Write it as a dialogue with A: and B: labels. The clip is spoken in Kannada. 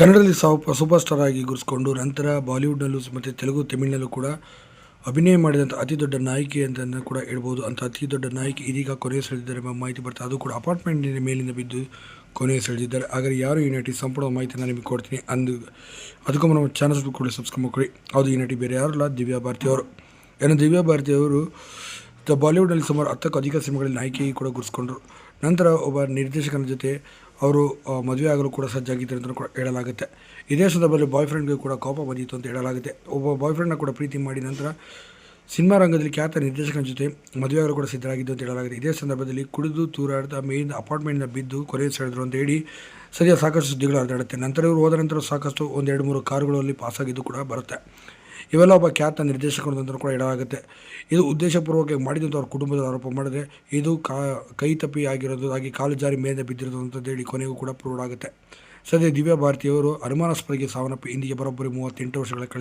A: ಕನ್ನಡದಲ್ಲಿ ಸಾವು ಸೂಪರ್ ಸ್ಟಾರ್ ಆಗಿ ಗುರುಸ್ಕೊಂಡು ನಂತರ ಬಾಲಿವುಡ್ನಲ್ಲೂ ಮತ್ತು ತೆಲುಗು, ತಮಿಳಿನಲ್ಲೂ ಕೂಡ ಅಭಿನಯ ಮಾಡಿದಂಥ ಅತಿ ದೊಡ್ಡ ನಾಯಕಿ ಅಂತ ಕೂಡ ಹೇಳ್ಬೋದು. ಅಂತ ಅತಿ ದೊಡ್ಡ ನಾಯಕಿ ಇದೀಗ ಕೊನೆಯ ಸೆಳೆದಿದ್ದಾರೆ ಎಂಬ ಮಾಹಿತಿ ಬರ್ತಾ, ಅದು ಕೂಡ ಅಪಾರ್ಟ್ಮೆಂಟಿನ ಮೇಲಿಂದ ಬಿದ್ದು ಕೊನೆಯ ಸೆಳೆದಿದ್ದಾರೆ ಆದರೆ ಯಾರು ಈ ನಟಿ ಸಂಪೂರ್ಣ ಮಾಹಿತಿ ನಾನು ನಿಮಗೆ ಕೊಡ್ತೀನಿ ಅಂದು, ಅದಕ್ಕೂ ನಮ್ಮ ಚಾನಲ್ ಕೂಡ ಸಬ್ಸ್ಕ್ರೈಬ್ ಮಾಡ್ಕೊಳ್ಳಿ. ಅದು ಈ ನಟಿ ಬೇರೆ ಯಾರಲ್ಲ ದಿವ್ಯಾ ಭಾರತಿ ಅವರು. ಏನು ದಿವ್ಯಾ ತ- ಬಾಲಿವುಡ್ನಲ್ಲಿ ಸುಮಾರು ಹತ್ತಕ್ಕೂ ಅಧಿಕ ಸಿನಿಮಾಗಳಲ್ಲಿ ನಾಯಕಿ ಕೂಡ ಗುರುಸ್ಕೊಂಡ್ರು ನಂತರ ಒಬ್ಬ ನಿರ್ದೇಶಕನ ಜೊತೆ ಅವರು ಮದುವೆ ಆಗಲು ಕೂಡ ಸಜ್ಜಾಗಿದ್ದರು ಅಂತ ಕೂಡ ಹೇಳಲಾಗುತ್ತೆ. ಇದೇ ಸಂದರ್ಭದಲ್ಲಿ ಬಾಯ್ ಫ್ರೆಂಡ್ಗೆ ಕೂಡ ಕೋಪ ಬಂದಿತ್ತು ಅಂತ ಹೇಳಲಾಗುತ್ತೆ. ಒಬ್ಬ ಬಾಯ್ ಫ್ರೆಂಡ್ನ ಕೂಡ ಪ್ರೀತಿ ಮಾಡಿ ನಂತರ ಸಿನಿಮಾ ರಂಗದಲ್ಲಿ ಖ್ಯಾತ ನಿರ್ದೇಶಕನ ಜೊತೆ ಮದುವೆ ಆಗಲು ಕೂಡ ಸಿದ್ಧರಾಗಿದ್ದು ಅಂತ ಹೇಳಲಾಗಿದೆ. ಇದೇ ಸಂದರ್ಭದಲ್ಲಿ ಕುಡಿದು ತೂರಾಡ್ದ ಮೇಲಿಂದ ಅಪಾರ್ಟ್ಮೆಂಟ್ನ ಬಿದ್ದು ಕೊನೆ ಸೆಳೆದ್ರು ಅಂತ ಹೇಳಿ ಸರಿಯಾದ ಸಾಕಷ್ಟು ಸುದ್ದಿಗಳು ಹರಿದಾಡುತ್ತೆ ನಂತರ ಇವರು ಹೋದ ನಂತರ ಸಾಕಷ್ಟು ಒಂದೆರಡು ಮೂರು ಕಾರುಗಳಲ್ಲಿ ಪಾಸಾಗಿದ್ದು ಕೂಡ ಬರುತ್ತೆ. ಇವೆಲ್ಲ ಒಬ್ಬ ಖ್ಯಾತ ನಿರ್ದೇಶಕರು ಕೂಡ ಇಡಲಾಗುತ್ತೆ ಇದು ಉದ್ದೇಶಪೂರ್ವಕವಾಗಿ ಅಂತ ಅವ್ರ ಕುಟುಂಬದ ಆರೋಪ ಮಾಡಿದ್ರೆ ಇದು ಕಾ, ಕೈ ತಪ್ಪಿ ಕಾಲು ಜಾರಿ ಮೇಲೆ ಬಿದ್ದಿರೋದು ಅಂತ ಹೇಳಿ ಕೊನೆಗೂ ಕೂಡ ಪ್ರೂವ್ ಆಗುತ್ತೆ. ಸದ್ಯ ದಿವ್ಯಾ ಭಾರತಿಯವರು ಅನುಮಾನಾಸ್ಪದಕ್ಕೆ ಸಾವನ್ನಪ್ಪಿ, ಇಂದಿಗೆ ಬರೋಬ್ಬರಿ ಮೂವತ್ತೆಂಟು ವರ್ಷಗಳ ಕಳೆದ